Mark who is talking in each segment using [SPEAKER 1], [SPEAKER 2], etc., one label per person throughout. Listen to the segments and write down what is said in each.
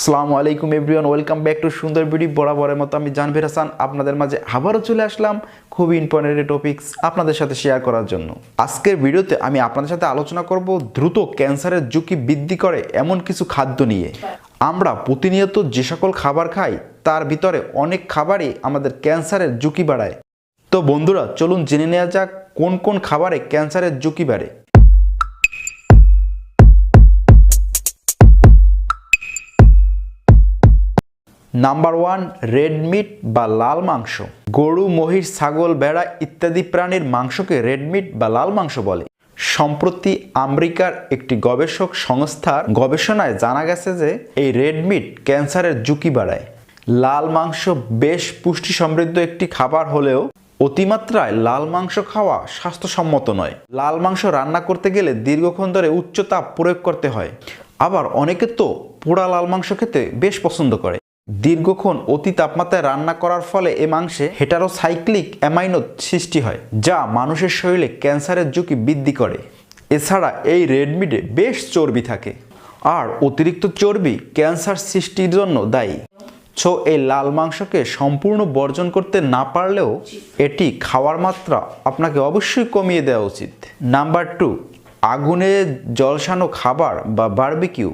[SPEAKER 1] আসসালামু আলাইকুম everyone, welcome back to Sundor BD বরাবরের মতো। আমি জানভীর হাসান, আপনাদের মাঝে আবারও চলে আসলাম খুবই ইম্পর্টেন্ট টপিকস আপনাদের সাথে শেয়ার করার জন্য। আজকের ভিডিওতে আমি আপনাদের সাথে আলোচনা করব দ্রুত ক্যান্সারের ঝুঁকি বৃদ্ধি করে এমন কিছু খাদ্য নিয়ে। আমরা প্রতিনিয়ত যে সকল খাবার খাই, তার ভিতরে অনেক খাবারই আমাদের ক্যান্সারের ঝুঁকি বাড়ায়। তো বন্ধুরা, চলুন জেনে নেওয়া যাক কোন কোন খাবারে ক্যান্সারের ঝুঁকি বাড়ে। নাম্বার ওয়ান, রেড মিট বা লাল মাংস। গরু, মহিষ, ছাগল, ভেড়া ইত্যাদি প্রাণীর মাংসকে রেড মিট বা লাল মাংস বলে। সম্প্রতি আমেরিকার একটি গবেষক সংস্থার গবেষণায় জানা গেছে যে, এই রেড মিট ক্যান্সারের ঝুঁকি বাড়ায়। লাল মাংস বেশ পুষ্টি সমৃদ্ধ একটি খাবার হলেও অতিমাত্রায় লাল মাংস খাওয়া স্বাস্থ্যসম্মত নয়। লাল মাংস রান্না করতে গেলে দীর্ঘক্ষণ ধরে উচ্চ তাপ প্রয়োগ করতে হয়। আবার অনেকে তো পোড়া লাল মাংস খেতে বেশ পছন্দ করে। দীর্ঘক্ষণ অতি তাপমাত্রায় রান্না করার ফলে এ মাংসে হেটারোসাইক্লিক অ্যামাইনো সৃষ্টি হয়, যা মানুষের শরীরে ক্যান্সারের ঝুঁকি বৃদ্ধি করে। এছাড়া এই রেড মিটে বেশ চর্বি থাকে। আর অতিরিক্ত চর্বি ক্যান্সার সৃষ্টির জন্য দায়ী। সো এই লাল মাংসকে সম্পূর্ণ বর্জন করতে না পারলেও এটি খাওয়ার মাত্রা আপনাকে অবশ্যই কমিয়ে দেওয়া উচিত। নাম্বার টু, আগুনে জলসানো খাবার বা বারবিকিউ।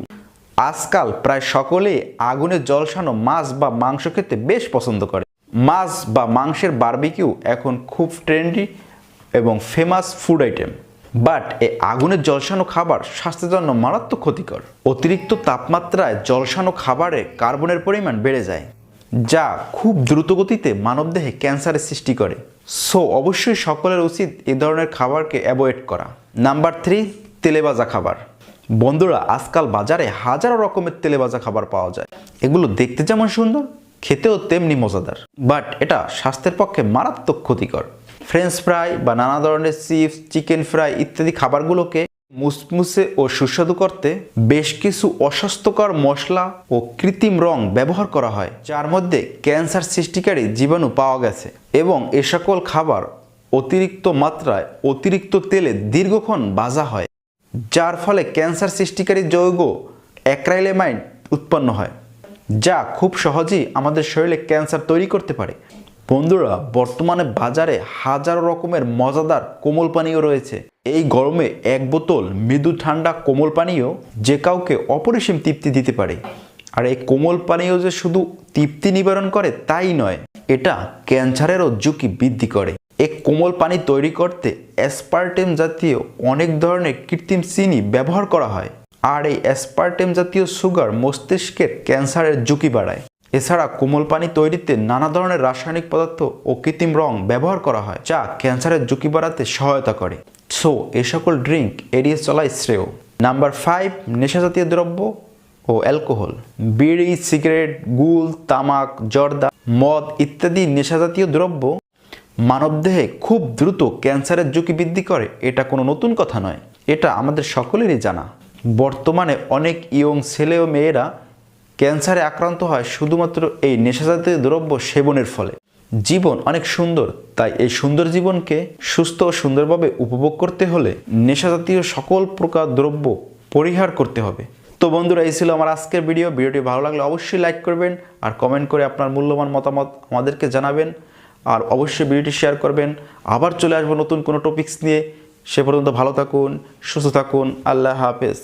[SPEAKER 1] আজকাল প্রায় সকলেই আগুনে জলসানো মাছ বা মাংস খেতে বেশ পছন্দ করে। মাছ বা মাংসের বারবিকিউ এখন খুব ট্রেন্ডি এবং ফেমাস ফুড আইটেম বাট এই আগুনের জলসানো খাবার স্বাস্থ্যের জন্য মারাত্মক ক্ষতিকর। অতিরিক্ত তাপমাত্রায় জলসানো খাবারে কার্বনের পরিমাণ বেড়ে যায়, যা খুব দ্রুত গতিতে মানবদেহে ক্যান্সারের সৃষ্টি করে। সো অবশ্যই সকলের উচিত এ ধরনের খাবারকে অ্যাভয়েড করা। নাম্বার থ্রি তেলেবাজা খাবার। বন্ধুরা, আজকাল বাজারে হাজারো রকমের তেলেবাজা খাবার পাওয়া যায়। এগুলো দেখতে যেমন সুন্দর, খেতেও তেমনি মজাদার। বাট এটা স্বাস্থ্যের পক্ষে মারাত্মক ক্ষতিকর। ফ্রেঞ্চ ফ্রাই বা নানা ধরনের চিপস চিকেন ফ্রাই ইত্যাদি খাবারগুলোকে মুসমুসে ও সুস্বাদু করতে বেশ কিছু অস্বাস্থ্যকর মশলা ও কৃত্রিম রং ব্যবহার করা হয়, যার মধ্যে ক্যান্সার সৃষ্টিকারী জীবাণু পাওয়া গেছে এবং এ সকল খাবার অতিরিক্ত মাত্রায় অতিরিক্ত তেলে দীর্ঘক্ষণ ভাজা হয়। যার ফলে ক্যান্সার সৃষ্টিকারী যৌগ অ্যাক্রাইলেমাইন উৎপন্ন হয়, যা খুব সহজেই আমাদের শরীরে ক্যান্সার তৈরি করতে পারে। বন্ধুরা, বর্তমানে বাজারে হাজারো রকমের মজাদার কোমল পানীয় রয়েছে। এই গরমে এক বোতল মৃদু ঠান্ডা কোমল পানীয় যে কাউকে অপরিসীম তৃপ্তি দিতে পারে। আর এই কোমল পানীয় যে শুধু তৃপ্তি নিবারণ করে তাই নয়, এটা ক্যান্সারেরও ঝুঁকি বৃদ্ধি করে। এই কোমল পানি তৈরি করতে অ্যাসপার্টেম জাতীয় অনেক ধরনের কৃত্রিম চিনি ব্যবহার করা হয়। আর এই অ্যাসপার্টেম জাতীয় সুগার মস্তিষ্কের ক্যান্সারের ঝুঁকি বাড়ায়। এছাড়া কোমল পানি তৈরিতে নানা ধরনের রাসায়নিক পদার্থ ও কৃত্রিম রং ব্যবহার করা হয়, যা ক্যান্সারের ঝুঁকি বাড়াতে সহায়তা করে। সো, এ সকল ড্রিঙ্ক এড়িয়ে চলাই শ্রেয়। নাম্বার ফাইভ নেশাজাতীয় দ্রব্য ও অ্যালকোহল। বিড়ি, সিগারেট, গুল, তামাক, জর্দা, মদ ইত্যাদি নেশাজাতীয় দ্রব্য মানবদেহে খুব দ্রুত ক্যান্সারের ঝুঁকি বৃদ্ধি করে, এটা কোনো নতুন কথা নয়। এটা আমাদের সকলেরই জানা। বর্তমানে অনেক ইয়ং ছেলে ও মেয়েরা ক্যান্সারে আক্রান্ত হয় শুধুমাত্র এই নেশাজাতীয় দ্রব্য সেবনের ফলে। জীবন অনেক সুন্দর, তাই এই সুন্দর জীবনকে সুস্থ ও সুন্দরভাবে উপভোগ করতে হলে নেশাজাতীয় সকল প্রকার দ্রব্য পরিহার করতে হবে। তো বন্ধুরা, এই ছিল আমার আজকের ভিডিও। ভিডিওটি ভালো লাগলে অবশ্যই লাইক করবেন আর কমেন্ট করে আপনার মূল্যবান মতামত আমাদেরকে জানাবেন। আর অবশ্যই ভিডিওটি শেয়ার করবেন। আবার চলে আসব নতুন কোনো টপিক্স নিয়ে। সে পর্যন্ত ভালো থাকুন, সুস্থ থাকুন, আল্লাহ হাফেজ।